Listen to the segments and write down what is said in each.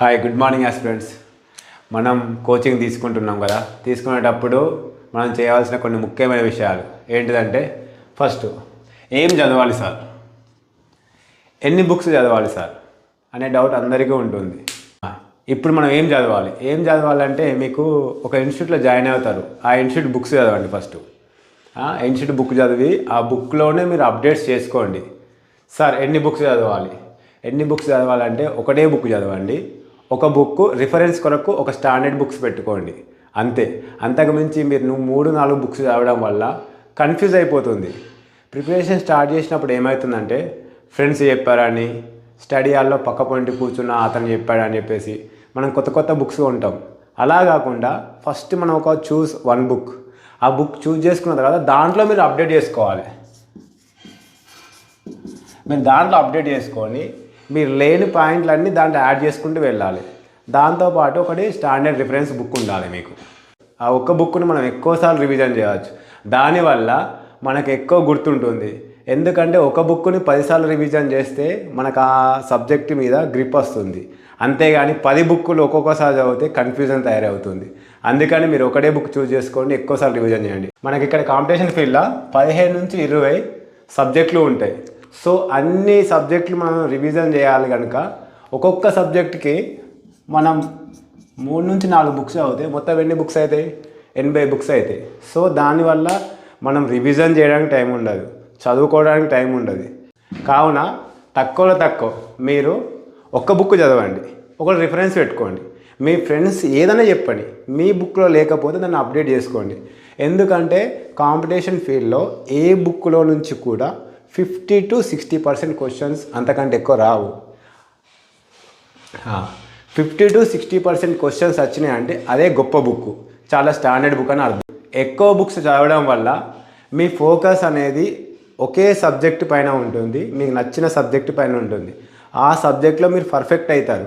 Hi good morning aspirants మనం coaching తీసుకుంటున్నాం కదా. తీసుకునేటప్పుడు మనం చేయాల్సిన కొన్ని ముఖ్యమైన విషయాలు. ఏంటిదంటే ఫస్ట్ ఏం చదవాలి సార్? ఎన్ని బుక్స్ చదవాలి సార్? అనే డౌట్ అందరికీ ఉంటుంది. ఇప్పుడు మనం ఏం చదవాలి? ఏం చదవాలంటే మీకు ఒక ఇన్స్టిట్యూట్లో జాయిన్ అవుతారు. ఆ ఇన్స్టిట్యూట్ బుక్స్ చదవండి ఫస్ట్ ఇన్స్టిట్యూట్ బుక్ చదివి ఆ బుక్లోనే మీరు అప్డేట్స్ చేసుకోండి. సార్ ఎన్ని బుక్స్ చదవాలి? ఎన్ని బుక్స్ చదవాలంటే ఒకటే బుక్ చదవండి. ఒక బుక్ రిఫరెన్స్ కొరకు ఒక స్టాండర్డ్ బుక్స్ పెట్టుకోండి. అంతే. అంతకుమించి మీరు నువ్వు మూడు నాలుగు బుక్స్ చదవడం వల్ల కన్ఫ్యూజ్ అయిపోతుంది. ప్రిపరేషన్ స్టార్ట్ చేసినప్పుడు ఏమవుతుందంటే ఫ్రెండ్స్ చెప్పారని స్టడీ హాల్లో పక్క పొంటి కూర్చున్న అతను చెప్పాడని చెప్పేసి మనం కొత్త కొత్త బుక్స్ ఉంటాం అలా కాకుండా ఫస్ట్ మనం ఒక చూస్ వన్ బుక్. ఆ బుక్ చూస్ చేసుకున్న తర్వాత దాంట్లో మీరు అప్డేట్ చేసుకోవాలి. మీరు దాంట్లో అప్డేట్ చేసుకొని మీరు లేని పాయింట్లన్నీ దాంట్లో యాడ్ చేసుకుంటూ వెళ్ళాలి. దాంతోపాటు ఒకటి స్టాండర్డ్ రిఫరెన్స్ బుక్ ఉండాలి మీకు. ఆ ఒక్క బుక్ను మనం ఎక్కువసార్లు రివిజన్ చేయవచ్చు. దానివల్ల మనకు ఎక్కువ గుర్తుంటుంది. ఎందుకంటే ఒక బుక్ని పదిసార్లు రివిజన్ చేస్తే మనకు ఆ సబ్జెక్ట్ మీద గ్రిప్ వస్తుంది. అంతేగాని పది బుక్కులు ఒక్కొక్కసారి చదివితే కన్ఫ్యూజన్ తయారవుతుంది. అందుకని మీరు ఒకటే బుక్ చూస్ చేసుకోండి ఎక్కువసార్లు రివిజన్ చేయండి. మనకి ఇక్కడ కాంపిటీషన్ ఫీల్డ్లో పదిహేను నుంచి ఇరవై సబ్జెక్టులు ఉంటాయి. సో అన్ని సబ్జెక్టులు మనం రివిజన్ చేయాలి కనుక ఒక్కొక్క సబ్జెక్ట్కి మనం మూడు నుంచి నాలుగు బుక్స్ అవుతాయి. మొత్తం ఎన్ని బుక్స్ అవుతాయి? ఎనభై బుక్స్ అవుతాయి. సో దానివల్ల మనం రివిజన్ చేయడానికి టైం ఉండదు. చదువుకోవడానికి టైం ఉండదు. కావున తక్కువలో తక్కువ మీరు ఒక్క బుక్ చదవండి. ఒక రిఫరెన్స్ పెట్టుకోండి. మీ ఫ్రెండ్స్ ఏదైనా చెప్పండి. మీ బుక్లో లేకపోతే దాన్ని అప్డేట్ చేసుకోండి. ఎందుకంటే కాంపిటీషన్ ఫీల్డ్లో ఏ బుక్లో నుంచి కూడా fifty to sixty percent questions అంతకంటే ఎక్కువ రావు. Fifty to sixty percent questions వచ్చినాయి అంటే అదే గొప్ప బుక్ చాలా స్టాండర్డ్ బుక్ అని అర్థం. ఎక్కువ బుక్స్ చదవడం వల్ల మీ ఫోకస్ అనేది ఒకే సబ్జెక్ట్ పైన ఉంటుంది మీకు నచ్చిన సబ్జెక్ట్ పైన ఉంటుంది. ఆ సబ్జెక్ట్లో మీరు పర్ఫెక్ట్ అవుతారు.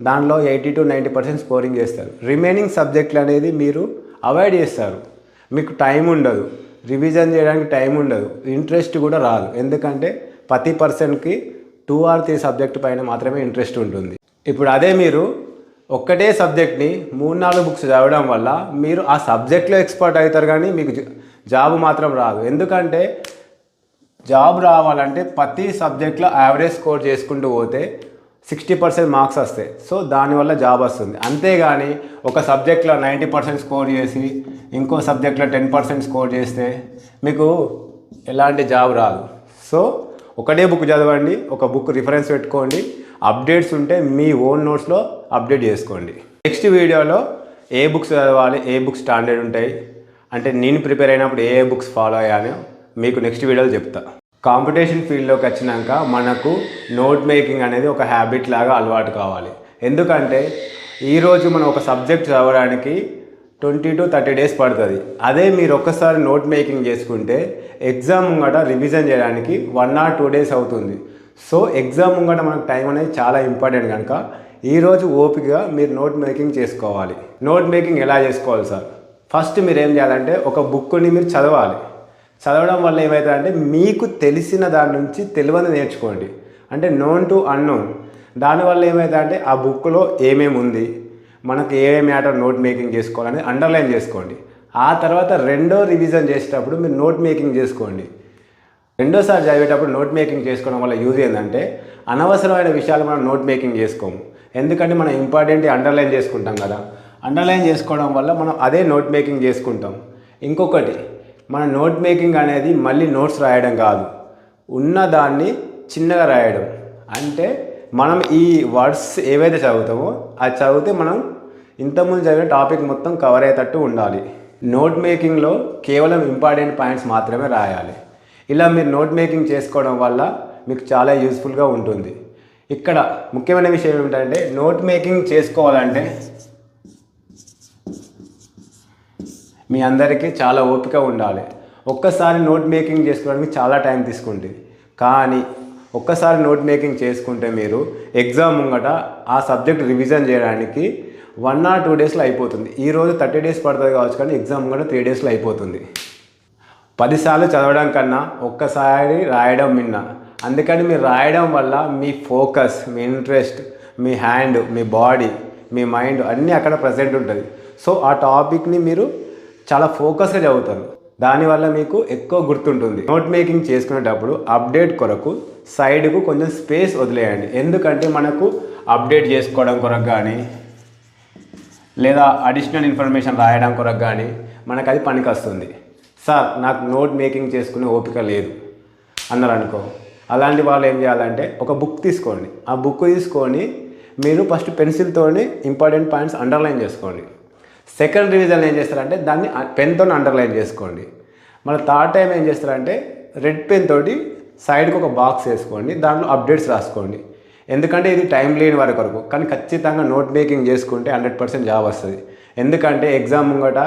దానిలో eighty to ninety percent scoring చేస్తారు. రిమైనింగ్ సబ్జెక్టులు అనేది మీరు అవాయిడ్ చేస్తారు. మీకు టైం ఉండదు. రివిజన్ చేయడానికి టైం ఉండదు. ఇంట్రెస్ట్ కూడా రాదు. ఎందుకంటే ప్రతి పర్సన్కి టూ ఆర్ త్రీ సబ్జెక్ట్ పైన మాత్రమే ఇంట్రెస్ట్ ఉంటుంది. ఇప్పుడు అదే మీరు ఒక్కటే సబ్జెక్ట్ని మూడు నాలుగు బుక్స్ చదవడం వల్ల మీరు ఆ సబ్జెక్ట్లో ఎక్స్పర్ట్ అవుతారు కానీ మీకు జాబ్ మాత్రం రాదు. ఎందుకంటే జాబ్ రావాలంటే ప్రతి సబ్జెక్ట్లో యావరేజ్ స్కోర్ చేసుకుంటూ పోతే సిక్స్టీ పర్సెంట్ మార్క్స్ వస్తాయి. సో దానివల్ల జాబ్ వస్తుంది. అంతేగాని ఒక సబ్జెక్ట్లో నైంటీ పర్సెంట్ స్కోర్ చేసి ఇంకో సబ్జెక్ట్లో టెన్ పర్సెంట్ స్కోర్ చేస్తే మీకు ఎలాంటి జాబ్ రాదు. సో ఒకటే బుక్ చదవండి ఒక బుక్ రిఫరెన్స్ పెట్టుకోండి అప్డేట్స్ ఉంటే మీ ఓన్ నోట్స్లో అప్డేట్ చేసుకోండి. నెక్స్ట్ వీడియోలో ఏ బుక్స్ చదవాలి ఏ బుక్స్ స్టాండర్డ్ ఉంటాయి అంటే నేను ప్రిపేర్ అయినప్పుడు ఏ బుక్స్ ఫాలో అయ్యానో మీకు నెక్స్ట్ వీడియోలో చెప్తా. కాంపిటీషన్ ఫీల్డ్లోకి వచ్చినాక మనకు నోట్ మేకింగ్ అనేది ఒక హ్యాబిట్ లాగా అలవాటు కావాలి. ఎందుకంటే ఈరోజు మనం ఒక సబ్జెక్ట్ చదవడానికి ట్వంటీ టు థర్టీ డేస్ పడుతుంది. అదే మీరు ఒక్కసారి నోట్ మేకింగ్ చేసుకుంటే ఎగ్జామ్ ముంగట రివిజన్ చేయడానికి వన్ ఆర్ టూ డేస్ అవుతుంది. సో ఎగ్జామ్ ముంగట మనకు టైం అనేది చాలా ఇంపార్టెంట్ కనుక ఈరోజు ఓపికగా మీరు నోట్ మేకింగ్ చేసుకోవాలి. నోట్ మేకింగ్ ఎలా చేసుకోవాలి సార్? ఫస్ట్ మీరు ఏం చేయాలంటే ఒక బుక్ని మీరు చదవాలి. చదవడం వల్ల ఏమవుతుందంటే మీకు తెలిసిన దాని నుంచి తెలియని నేర్చుకోండి. అంటే నోన్ టు అన్నోన్ దానివల్ల ఏమవుతుందంటే ఆ బుక్లో ఏమేమి ఉంది మనకు ఏ మ్యాటర్ నోట్ మేకింగ్ చేసుకోవాలని అండర్లైన్ చేసుకోండి. ఆ తర్వాత రెండో రివిజన్ చేసేటప్పుడు మీరు నోట్ మేకింగ్ చేసుకోండి. రెండోసారి చదివేటప్పుడు నోట్ మేకింగ్ చేసుకోవడం వల్ల యూజ్ ఏంటంటే అనవసరమైన విషయాలు మనం నోట్ మేకింగ్ చేసుకోము. ఎందుకంటే మనం ఇంపార్టెంట్ అండర్లైన్ చేసుకుంటాం కదా. అండర్లైన్ చేసుకోవడం వల్ల మనం అదే నోట్ మేకింగ్ చేసుకుంటాం. ఇంకొకటి మన నోట్ మేకింగ్ అనేది మళ్ళీ నోట్స్ రాయడం కాదు. ఉన్న దాన్ని చిన్నగా రాయడం. అంటే మనం ఈ వర్డ్స్ ఏవైతే చదువుతామో అది చదివితే మనం ఇంతకుముందు చదివిన టాపిక్ మొత్తం కవర్ అయ్యేటట్టు ఉండాలి. నోట్ మేకింగ్లో కేవలం ఇంపార్టెంట్ పాయింట్స్ మాత్రమే రాయాలి. ఇలా మీరు నోట్ మేకింగ్ చేసుకోవడం వల్ల మీకు చాలా యూస్ఫుల్గా ఉంటుంది. ఇక్కడ ముఖ్యమైన విషయం ఏమిటంటే నోట్ మేకింగ్ చేసుకోవాలంటే మీ అందరికీ చాలా ఓపిక ఉండాలి. ఒక్కసారి నోట్ మేకింగ్ చేసుకోవడానికి చాలా టైం తీసుకుంటుంది. కానీ ఒక్కసారి నోట్ మేకింగ్ చేసుకుంటే మీరు ఎగ్జామ్ ముంగట ఆ సబ్జెక్ట్ రివిజన్ చేయడానికి వన్ ఆర్ టూ డేస్లో అయిపోతుంది. ఈరోజు థర్టీ డేస్ పడుతుంది కావచ్చు కానీ ఎగ్జామ్ ముంగట త్రీ డేస్లో అయిపోతుంది. పదిసార్లు చదవడం కన్నా ఒక్కసారి రాయడం మిన్న. అందుకని మీరు రాయడం వల్ల మీ ఫోకస్ మీ ఇంట్రెస్ట్ మీ హ్యాండ్ మీ బాడీ మీ మైండ్ అన్నీ అక్కడ ప్రజెంట్ ఉంటుంది. సో ఆ టాపిక్ని మీరు చాలా ఫోకస్గా చదువుతారు. దానివల్ల మీకు ఎక్కువ గుర్తుంటుంది. నోట్ మేకింగ్ చేసుకునేటప్పుడు అప్డేట్ కొరకు సైడ్కు కొంచెం స్పేస్ వదిలేయండి. ఎందుకంటే మనకు అప్డేట్ చేసుకోవడం కొరకు కానీ లేదా అడిషనల్ ఇన్ఫర్మేషన్ రాయడం కొరకు కానీ మనకు అది పనికి వస్తుంది. సార్ నాకు నోట్ మేకింగ్ చేసుకునే ఓపిక లేదు. అన్నారు అనుకో. అలాంటి వాళ్ళు ఏం చేయాలంటే ఒక బుక్ తీసుకోండి. ఆ బుక్ తీసుకొని మీరు ఫస్ట్ పెన్సిల్తోని ఇంపార్టెంట్ పాయింట్స్ అండర్లైన్ చేసుకోండి. సెకండ్ రివిజన్ ఏం చేస్తారంటే దాన్ని పెన్తో అండర్లైన్ చేసుకోండి. మన థర్డ్ టైం ఏం చేస్తారంటే రెడ్ పెన్ తోటి సైడ్కి ఒక బాక్స్ వేసుకోండి దాంట్లో అప్డేట్స్ రాసుకోండి. ఎందుకంటే ఇది టైం లేని వారి కొరకు. కానీ ఖచ్చితంగా నోట్ మేకింగ్ చేసుకుంటే హండ్రెడ్ పర్సెంట్ జాబ్ వస్తుంది. ఎందుకంటే ఎగ్జామ్ ముంగట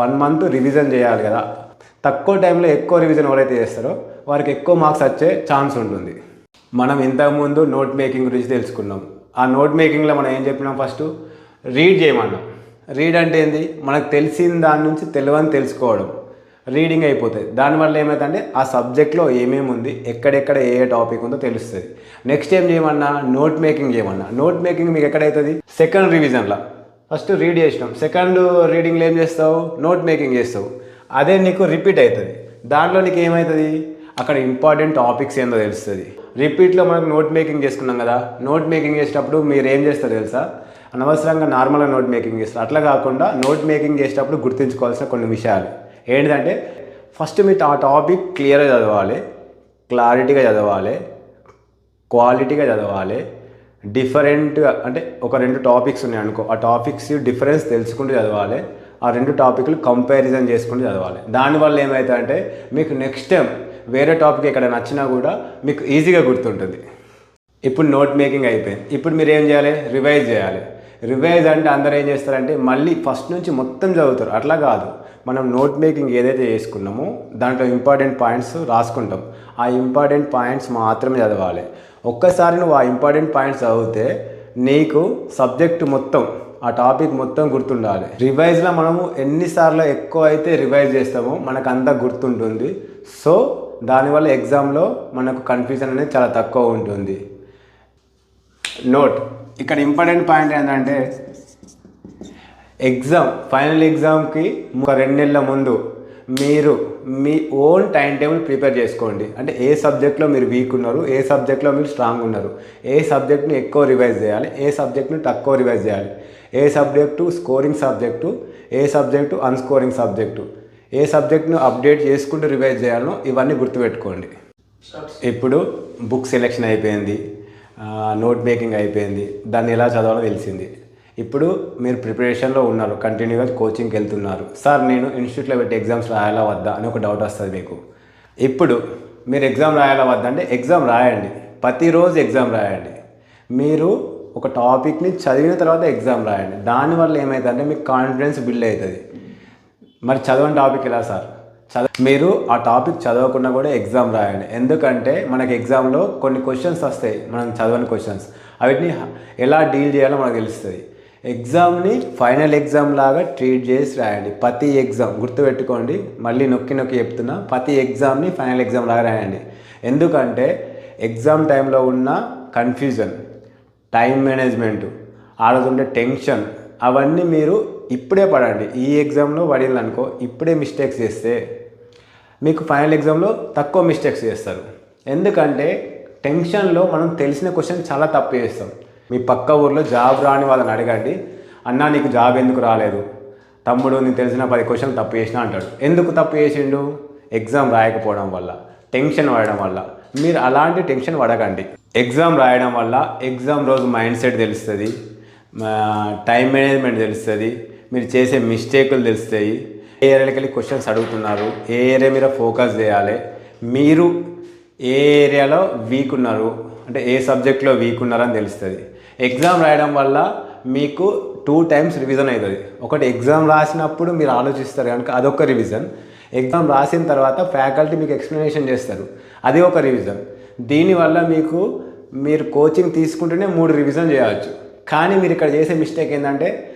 వన్ మంత్ రివిజన్ చేయాలి కదా. తక్కువ టైంలో ఎక్కువ రివిజన్ ఎవరైతే చేస్తారో వారికి ఎక్కువ మార్క్స్ వచ్చే ఛాన్స్ ఉంటుంది. మనం ఇంతకుముందు నోట్ మేకింగ్ గురించి తెలుసుకున్నాం. ఆ నోట్ మేకింగ్లో మనం ఏం చెప్పినాం ఫస్ట్ రీడ్ చేయమన్నాం. రీడ్ అంటే ఏంది? మనకు తెలిసిన దాని నుంచి తెలియని తెలుసుకోవడం. రీడింగ్ అయిపోతుంది దానివల్ల ఏమవుతుందంటే ఆ సబ్జెక్ట్లో ఏమేమి ఉంది ఎక్కడెక్కడ ఏ ఏ టాపిక్ ఉందో తెలుస్తుంది. నెక్స్ట్ ఏం చేయమన్నా? నోట్ మేకింగ్ చేయమన్నా. నోట్ మేకింగ్ మీకు ఎక్కడైతుంది? సెకండ్ రివిజన్లో ఫస్ట్ రీడ్ చేసినాం. సెకండ్ రీడింగ్లో ఏం చేస్తావు? నోట్ మేకింగ్ చేస్తావు. అదే నీకు రిపీట్ అవుతుంది దాంట్లో నీకు ఏమవుతుంది అక్కడ ఇంపార్టెంట్ టాపిక్స్ ఏందో తెలుస్తుంది. రిపీట్లో మనకు నోట్ మేకింగ్ చేసుకున్నాం కదా. నోట్ మేకింగ్ చేసేటప్పుడు మీరు ఏం చేస్తారు తెలుసా? అనవసరంగా నార్మల్గా నోట్ మేకింగ్ చేస్తారు. అట్లా కాకుండా నోట్ మేకింగ్ చేసేటప్పుడు గుర్తుంచుకోవాల్సిన కొన్ని విషయాలు. ఏంటంటే ఫస్ట్ మీరు ఆ టాపిక్ క్లియర్గా చదవాలి క్లారిటీగా చదవాలి క్వాలిటీగా చదవాలి డిఫరెంట్గా అంటే ఒక రెండు టాపిక్స్ ఉన్నాయి అనుకో ఆ టాపిక్స్ డిఫరెన్స్ తెలుసుకుంటూ చదవాలి ఆ రెండు టాపిక్లు కంపారిజన్ చేసుకుంటూ చదవాలి. దానివల్ల ఏమవుతుందంటే మీకు నెక్స్ట్ టైం వేరే టాపిక్ ఎక్కడ నచ్చినా కూడా మీకు ఈజీగా గుర్తుంటుంది. ఇప్పుడు నోట్ మేకింగ్ అయిపోయింది. ఇప్పుడు మీరు ఏం చేయాలి? రివైజ్ చేయాలి. రివైజ్ అంటే అందరూ ఏం చేస్తారంటే మళ్ళీ ఫస్ట్ నుంచి మొత్తం చదువుతారు. అట్లా కాదు. మనం నోట్ మేకింగ్ ఏదైతే చేసుకున్నామో దాంట్లో ఇంపార్టెంట్ పాయింట్స్ రాసుకుంటాం. ఆ ఇంపార్టెంట్ పాయింట్స్ మాత్రమే చదవాలి. ఒక్కసారి నువ్వు ఆ ఇంపార్టెంట్ పాయింట్స్ చదివితే నీకు సబ్జెక్ట్ మొత్తం ఆ టాపిక్ మొత్తం గుర్తుండాలి. రివైజ్లో మనము ఎన్నిసార్లు ఎక్కువ అయితే రివైజ్ చేస్తామో మనకు అంతా గుర్తుంటుంది. సో దానివల్ల ఎగ్జామ్లో మనకు కన్ఫ్యూజన్ అనేది చాలా తక్కువ ఉంటుంది. నోట్ ఇక్కడ ఇంపార్టెంట్ పాయింట్ ఏంటంటే ఎగ్జామ్ ఫైనల్ ఎగ్జామ్కి ఒక రెండు నెలల ముందు మీరు మీ ఓన్ టైం టేబుల్ ప్రిపేర్ చేసుకోండి. అంటే ఏ సబ్జెక్ట్లో మీరు వీక్ ఉన్నారు ఏ సబ్జెక్ట్లో మీరు స్ట్రాంగ్ ఉన్నారు ఏ సబ్జెక్ట్ని ఎక్కువ రివైజ్ చేయాలి ఏ సబ్జెక్ట్ని తక్కువ రివైజ్ చేయాలి ఏ సబ్జెక్టు స్కోరింగ్ సబ్జెక్టు ఏ సబ్జెక్టు అన్స్కోరింగ్ సబ్జెక్టు ఏ సబ్జెక్ట్ను అప్డేట్ చేసుకుంటూ రివైజ్ చేయాలో ఇవన్నీ గుర్తుపెట్టుకోండి. ఇప్పుడు బుక్ సెలెక్షన్ అయిపోయింది. నోట్ మేకింగ్ అయిపోయింది. దాన్ని ఎలా చదవాలో తెలిసింది. ఇప్పుడు మీరు ప్రిపరేషన్లో ఉన్నారు. కంటిన్యూగా కోచింగ్కి వెళ్తున్నారు. సార్ నేను ఇన్స్టిట్యూట్లో పెట్టి ఎగ్జామ్స్ రాయాలా వద్దా అని ఒక డౌట్ వస్తుంది మీకు. ఇప్పుడు మీరు ఎగ్జామ్ రాయాలా వద్దా అంటే ఎగ్జామ్ రాయండి. ప్రతిరోజు ఎగ్జామ్ రాయండి. మీరు ఒక టాపిక్ని చదివిన తర్వాత ఎగ్జామ్ రాయండి. దానివల్ల ఏమవుతుందంటే మీకు కాన్ఫిడెన్స్ బిల్డ్ అవుతుంది. మరి చదవని టాపిక్ ఎలా సార్ చదవ మీరు ఆ టాపిక్ చదవకుండా కూడా ఎగ్జామ్ రాయండి. ఎందుకంటే మనకి ఎగ్జామ్లో కొన్ని క్వశ్చన్స్ వస్తాయి. మనం చదవని క్వశ్చన్స్. వాటిని ఎలా డీల్ చేయాలో మనకు తెలుస్తుంది. ఎగ్జామ్ని ఫైనల్ ఎగ్జామ్ లాగా ట్రీట్ చేసి రాయండి. ప్రతి ఎగ్జామ్ గుర్తుపెట్టుకోండి. మళ్ళీ నొక్కి నొక్కి చెప్తున్నా ప్రతి ఎగ్జామ్ని ఫైనల్ ఎగ్జామ్ లాగా రాయండి. ఎందుకంటే ఎగ్జామ్ టైంలో ఉన్న కన్ఫ్యూజన్ టైం మేనేజ్మెంట్ ఆ రోజు ఉండే టెన్షన్ అవన్నీ మీరు ఇప్పుడే పడండి. ఈ ఎగ్జామ్లో పడింది అనుకో ఇప్పుడే మిస్టేక్స్ చేస్తే మీకు ఫైనల్ ఎగ్జామ్లో తక్కువ మిస్టేక్స్ చేస్తారు. ఎందుకంటే టెన్షన్లో మనం తెలిసిన క్వశ్చన్ చాలా తప్పు చేస్తాం. మీ పక్క ఊర్లో జాబ్ రాని వాళ్ళని అడగండి. అన్నా నీకు జాబ్ ఎందుకు రాలేదు? తమ్ముడు నీకు తెలిసిన పది క్వశ్చన్ తప్పు చేసినా అంటాడు. ఎందుకు తప్పు చేసిండు? ఎగ్జామ్ రాయకపోవడం వల్ల టెన్షన్ పడడం వల్ల. మీరు అలాంటి టెన్షన్ పడకండి. ఎగ్జామ్ రాయడం వల్ల ఎగ్జామ్ రోజు మైండ్ సెట్ తెలుస్తుంది టైం మేనేజ్మెంట్ తెలుస్తుంది. మీరు చేసే మిస్టేకులు తెలుస్తాయి. ఏ ఏరియాలకి వెళ్ళి క్వశ్చన్స్ అడుగుతున్నారు? ఏ ఏరియా మీద ఫోకస్ చేయాలి? మీరు ఏ ఏరియాలో వీక్ ఉన్నారు? అంటే ఏ సబ్జెక్ట్లో వీక్ ఉన్నారని తెలుస్తుంది. ఎగ్జామ్ రాయడం వల్ల మీకు టూ టైమ్స్ రివిజన్ అవుతుంది. ఒకటి ఎగ్జామ్ రాసినప్పుడు మీరు ఆలోచిస్తారు కనుక అదొక రివిజన్ ఎగ్జామ్ రాసిన తర్వాత ఫ్యాకల్టీ మీకు ఎక్స్ప్లెనేషన్ చేస్తారు. అది ఒక రివిజన్ దీనివల్ల మీకు మీరు కోచింగ్ తీసుకుంటేనే మూడు రివిజన్ చేయవచ్చు. కానీ మీరు ఇక్కడ చేసే మిస్టేక్ ఏంటంటే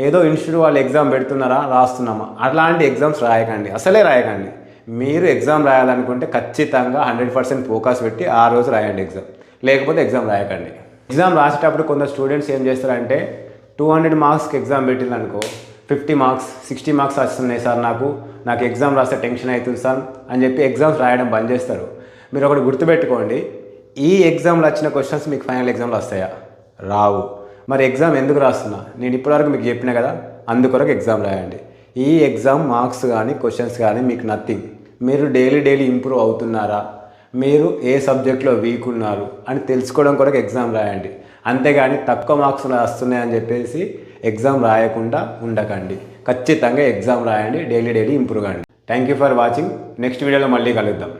ఏదో ఇన్స్టిట్యూట్ వాళ్ళు ఎగ్జామ్ పెడుతున్నారా రాస్తున్నామా? అట్లాంటి ఎగ్జామ్స్ రాయకండి. అసలే రాయకండి. మీరు ఎగ్జామ్ రాయాలనుకుంటే ఖచ్చితంగా హండ్రెడ్ పర్సెంట్ ఫోకస్ పెట్టి ఆ రోజు రాయండి ఎగ్జామ్ లేకపోతే ఎగ్జామ్ రాయకండి. ఎగ్జామ్ రాసేటప్పుడు కొందరు స్టూడెంట్స్ ఏం చేస్తారంటే టూ హండ్రెడ్ మార్క్స్కి ఎగ్జామ్ పెట్టిందనుకో ఫిఫ్టీ మార్క్స్ సిక్స్టీ మార్క్స్ వస్తున్నాయి సార్ నాకు. నాకు ఎగ్జామ్ రాస్తే టెన్షన్ అవుతుంది సార్ అని చెప్పి ఎగ్జామ్స్ రాయడం బంద్ చేస్తారు. మీరు ఒకటి గుర్తుపెట్టుకోండి. ఈ ఎగ్జామ్లో వచ్చిన క్వశ్చన్స్ మీకు ఫైనల్ ఎగ్జామ్లో వస్తాయా? రావు. మరి ఎగ్జామ్ ఎందుకు రాస్తున్నా? నేను ఇప్పటివరకు మీకు చెప్పిన కదా అందుకొరకు ఎగ్జామ్ రాయండి. ఈ ఎగ్జామ్ మార్క్స్ కానీ క్వశ్చన్స్ కానీ మీకు నథింగ్ మీరు డైలీ డైలీ ఇంప్రూవ్ అవుతున్నారా? మీరు ఏ సబ్జెక్ట్లో వీక్ ఉన్నారు? అని తెలుసుకోవడం కొరకు ఎగ్జామ్ రాయండి. అంతేగాని తక్కువ మార్క్స్ వస్తున్నాయని చెప్పేసి ఎగ్జామ్ రాయకుండా ఉండకండి. ఖచ్చితంగా ఎగ్జామ్ రాయండి డైలీ డైలీ ఇంప్రూవ్ కండి. Thank you for watching next వీడియోలో మళ్ళీ కలుద్దాం.